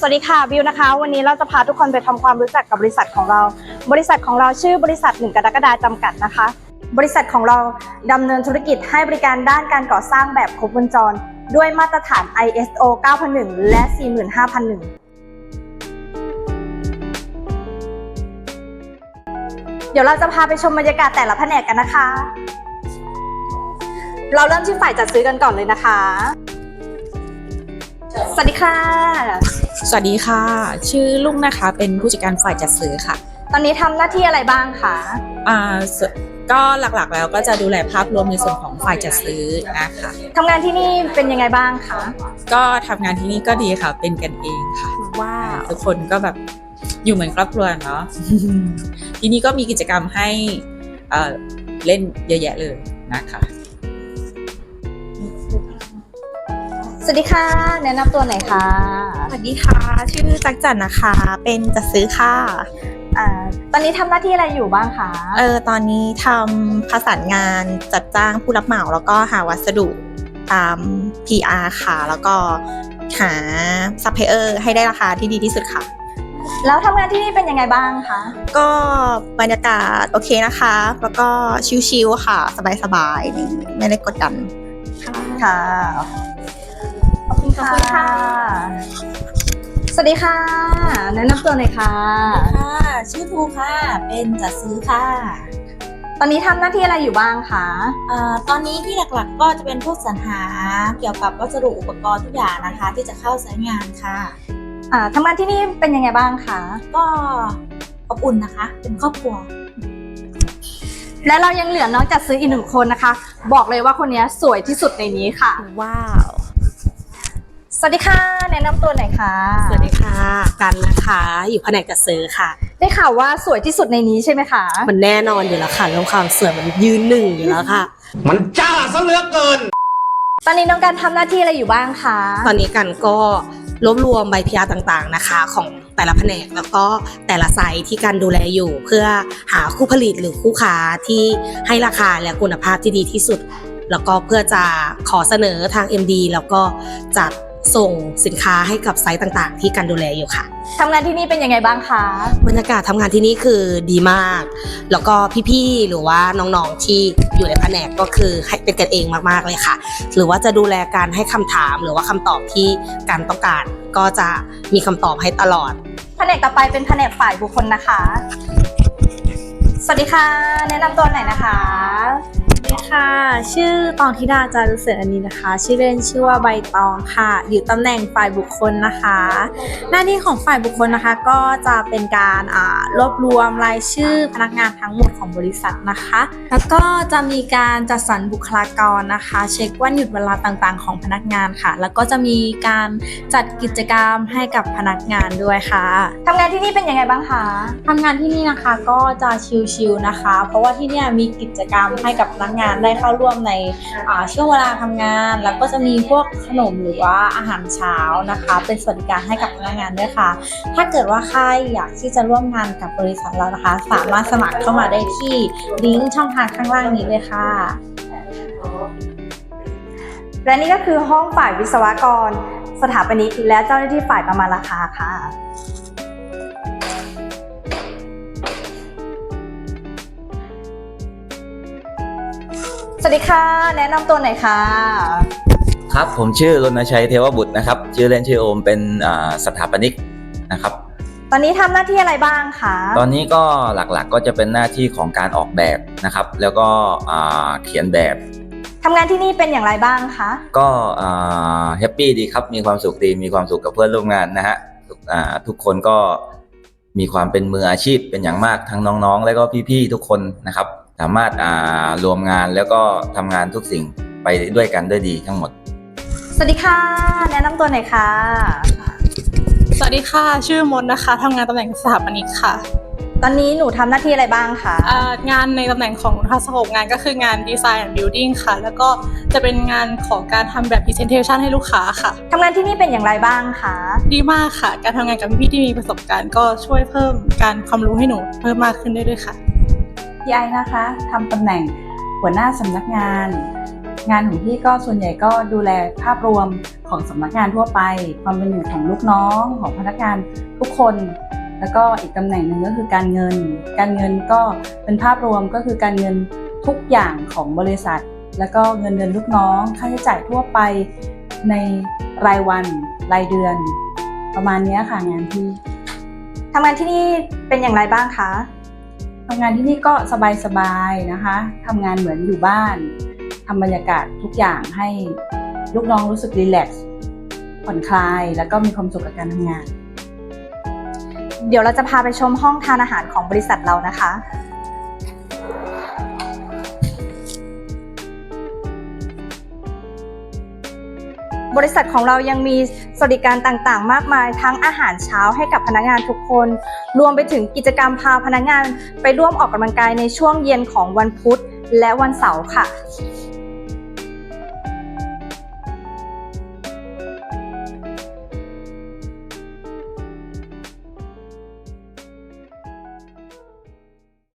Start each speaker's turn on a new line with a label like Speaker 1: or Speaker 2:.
Speaker 1: สวัสดีค่ะบิวนะคะ วันนี้เราจะพาทุกคนไปทำความรู้จักกับบริษัทของเรา บริษัทของเราชื่อบริษัทหนึ่งกรกฎาจำกัดนะคะ บริษัทของเราดำเนินธุรกิจให้บริการด้านการก่อสร้างแบบครบวงจร ด้วยมาตรฐาน ISO 9001 และ 45001เดี๋ยวเราจะพาไปชมบรรยากาศแต่ละแผนกกันนะคะ เราเริ่มที่ฝ่ายจัดซื้อกันก่อนเลยนะคะ สวัสดีค่ะ
Speaker 2: สวัสดีค่ะ ชื่อลุงนะคะ เป็นผู้จัดการฝ่ายจัดซื้อค่ะ
Speaker 1: ตอนนี้ทำหน้าที่อะไรบ้างคะ
Speaker 2: อ่าสก็หลักๆแล้วก็จะดูแลภาพรวมในส่วนของฝ่ายจัดซื้อนะคะ
Speaker 1: ทำงานที่นี่เป็นยังไงบ้างคะ
Speaker 2: ก็ทำงานที่นี่ก็ดีค่ะ เป็นกันเองค่ะ
Speaker 1: ว้าว
Speaker 2: ทุกคนก็แบบอยู่เหมือนครอบครัวเนาะ ที่นี่ก็มีกิจกรรมให้เอ่อเล่นเยอะแยะเลยนะคะ
Speaker 1: สวัสดีค่ะ แนะนำตัวหน่อยค่ะ
Speaker 3: สวัสดีค่ะ ชื่อจักรจันนะคะ เป็นจัดซื้อค่ะ
Speaker 1: อ่าตอนนี้ทำหน้าที่อะไรอยู่บ้างคะ
Speaker 3: เออตอนนี้ทำประสานงานจัดจ้างผู้รับเหมาแล้วก็หาวัสดุตาม PR ค่ะ แล้วก็หาซัพพลายเออร์ให้ได้ราคาที่ดีที่สุดค่ะ
Speaker 1: แล้วทำงานที่นี่เป็นยังไงบ้างคะ
Speaker 3: ก็บรรยากาศโอเคนะคะ แล้วก็ชิลๆค่ะ สบายๆนี่ไม่ได้กดดันค่ะ
Speaker 1: ค่ะ ขอบคุณค่ะ สวัสดีค่ะ แนะนำตัวหน่อยค่ะ
Speaker 4: ค่ะ ชื่อทูค่ะ เป็นจัดซื้อค่ะ
Speaker 1: ตอนนี้ทำหน้าที่อะไรอยู่บ้างคะ
Speaker 4: เอ่อตอนนี้ที่หลักๆ ก็จะเป็นพวกสรรหาเกี่ยวกับวัสดุอุปกรณ์ทุกอย่างนะคะ ที่จะเข้าใช้งานค่ะ
Speaker 1: อ่าทำงานที่นี่เป็นยังไงบ้างคะ
Speaker 4: ก็อบอุ่นนะคะ เป็นครอบครัว
Speaker 1: และเรายังเหลือน้องจัดซื้ออีกหนึ่งคนนะคะ บอกเลยว่าคนนี้สวยที่สุดในนี้ค่ะ
Speaker 3: ว้าว
Speaker 1: สวัสดีค่ะ แนะนำตัวหน่อยค่ะ
Speaker 5: สวัสดีค่ะกันนะคะอยู่แผนกจัดซื้อค่ะ
Speaker 1: ได้ข่าวว่าสวยที่สุดในนี้ใช่ไหมคะ
Speaker 5: มันแน่นอนอยู่แล้วค่ะเรื่องความสวยมันยืนหนึ่งอยู่แล้วค่ะ
Speaker 6: มันจ้าซะเหลือเกิน
Speaker 1: ตอนนี้น้องการทำหน้าที่อะไรอยู่บ้างคะ
Speaker 5: ตอนนี้กันก็รวบรวมใบพิยาต่างๆนะคะ ของแต่ละแผนกแล้วก็แต่ละไซต์ที่การดูแลอยู่ เพื่อหาคู่ผลิตหรือคู่ค้าที่ให้ราคาและคุณภาพที่ดีที่สุด แล้วก็เพื่อจะขอเสนอทาง MD แล้วก็จัด ส่งสินค้าให้กับไซต์ต่างๆ ที่การดูแลอยู่ค่ะ
Speaker 1: ทำงานที่นี่เป็นยังไงบ้างคะ
Speaker 5: บรรยากาศทำงานที่นี่คือดีมาก แล้วก็พี่ๆ หรือว่าน้องๆ ที่อยู่ในแผนกก็คือให้เป็นกันเองมากๆ เลยค่ะ หรือว่าจะดูแลการให้คำถามหรือว่าคำตอบที่การต้องการ ก็จะมีคำตอบให้ตลอด
Speaker 1: แผนกต่อไปเป็นแผนกฝ่ายบุคคลนะคะ สวัสดีค่ะ แนะนำตัวหน่อยนะคะ
Speaker 7: ค่ะ ชื่อตองธิดาจารุเสรอนีนะคะ ชื่อเล่นชื่อว่าใบตองค่ะ อยู่ตำแหน่งฝ่ายบุคคลนะคะ หน้าที่ของฝ่ายบุคคลนะคะ ก็จะเป็นการอ่ารวบรวมรายชื่อพนักงานทั้งหมดของบริษัทนะคะ แล้วก็จะมีการจัดสรรบุคลากรนะคะ เช็ควันหยุดเวลาต่างๆ ของพนักงานค่ะ แล้วก็จะมีการจัดกิจกรรมให้กับพนักงานด้วยค่ะ
Speaker 1: ทำงานที่นี่เป็นยังไงบ้างคะ
Speaker 7: ทำงานที่นี่นะคะก็จะชิลๆนะคะ เพราะว่าที่เนี่ยมีกิจกรรมให้กับพนักงานได้เข้าร่วมในช่วงเวลาทำงาน แล้วก็จะมีพวกขนมหรือว่าอาหารเช้านะคะ เป็นสวัสดิการให้กับพนักงานด้วยค่ะ ถ้าเกิดว่าใครอยากที่จะร่วมงานกับบริษัทเรานะคะ สามารถสมัครเข้ามาได้ที่ลิงก์ช่องทางข้างล่างนี้เลยค่ะ
Speaker 1: และนี่ก็คือห้องฝ่ายวิศวกร สถาปนิกและเจ้าหน้าที่ฝ่ายประมาณราคาค่ะ วัสดีค่ะ แนะนำตัวหน่อยค่ะ
Speaker 8: ครับผมชื่อรณชัยเทวบุตรนะครับ ชื่อเล่นชื่อโอมเป็นอ่าสถาปนิกนะครับ
Speaker 1: ตอนนี้ทำหน้าที่อะไรบ้างคะ
Speaker 8: ตอนนี้ก็หลักๆก็จะเป็นหน้าที่ของการออกแบบนะครับ แล้วก็อ่าเขียนแบบ
Speaker 1: ทำงานที่นี่เป็นอย่างไรบ้างคะ
Speaker 8: ก็แฮปปี้ดีครับ มีความสุขดี มีความสุขกับเพื่อนร่วมงานนะฮะทุกอ่าทุกคนก็มีความเป็นมืออาชีพเป็นอย่างมากทั้งน้องๆ และก็พี่ๆ ทุกคนนะครับ สามารถอ่ารวมงานแล้วก็ทำงานทุกสิ่งไปด้วยกันด้วยดีทั้งหมด
Speaker 1: สวัสดีค่ะ แนะนำตัวหน่อยค่ะ
Speaker 9: สวัสดีค่ะ ชื่อมดนะคะทำงานตำแหน่งสถาปนิกค่ะ
Speaker 1: ตอนนี้หนูทำหน้าที่อะไรบ้างคะ
Speaker 9: อ่างานในตำแหน่งของทัศโงงานก็คืองาน Design and Building ค่ะ แล้วก็จะเป็นงานของการทำแบบ Presentation ให้ลูกค้าค่ะ
Speaker 1: ทำงานที่นี่เป็นอย่างไรบ้างคะ
Speaker 9: ดีมากค่ะ การทำงานกับพี่ๆที่มีประสบการณ์ก็ช่วยเพิ่มการความรู้ให้หนูเพิ่มมากขึ้นได้ด้วยค่ะ
Speaker 10: พี่ไอนะคะทำตำแหน่งหัวหน้าสำนักงาน งานของพี่ก็ส่วนใหญ่ก็ดูแลภาพรวมของสำนักงานทั่วไป ความเป็นอยู่ของลูกน้องของพนักงานทุกคน แล้วก็อีกตำแหน่งหนึ่งก็คือการเงิน การเงินก็เป็นภาพรวมก็คือการเงินทุกอย่างของบริษัท แล้วก็เงินเดือนลูกน้องค่าใช้จ่ายทั่วไปในรายวันรายเดือน ประมาณนี้ค่ะงานที่
Speaker 1: ทำงานที่นี่เป็นอย่างไรบ้างคะ
Speaker 10: ทำงานที่นี่ก็สบายๆนะคะทำงานเหมือนอยู่บ้านทำบรรยากาศทุกอย่างให้ลูกน้องรู้สึกรีแลกซ์ผ่อนคลาย แล้วก็มีความสุขกับการทำงาน
Speaker 1: เดี๋ยวเราจะพาไปชมห้องทานอาหารของบริษัทเรานะคะ บริษัทของเรายังมีสวัสดิการต่างๆ มากมาย ทั้งอาหารเช้าให้กับพนักงานทุกคน รวมไปถึงกิจกรรมพาพนักงานไปร่วมออกกำลังกายในช่วงเย็นของวันพุธและวันเสาร์ค่ะ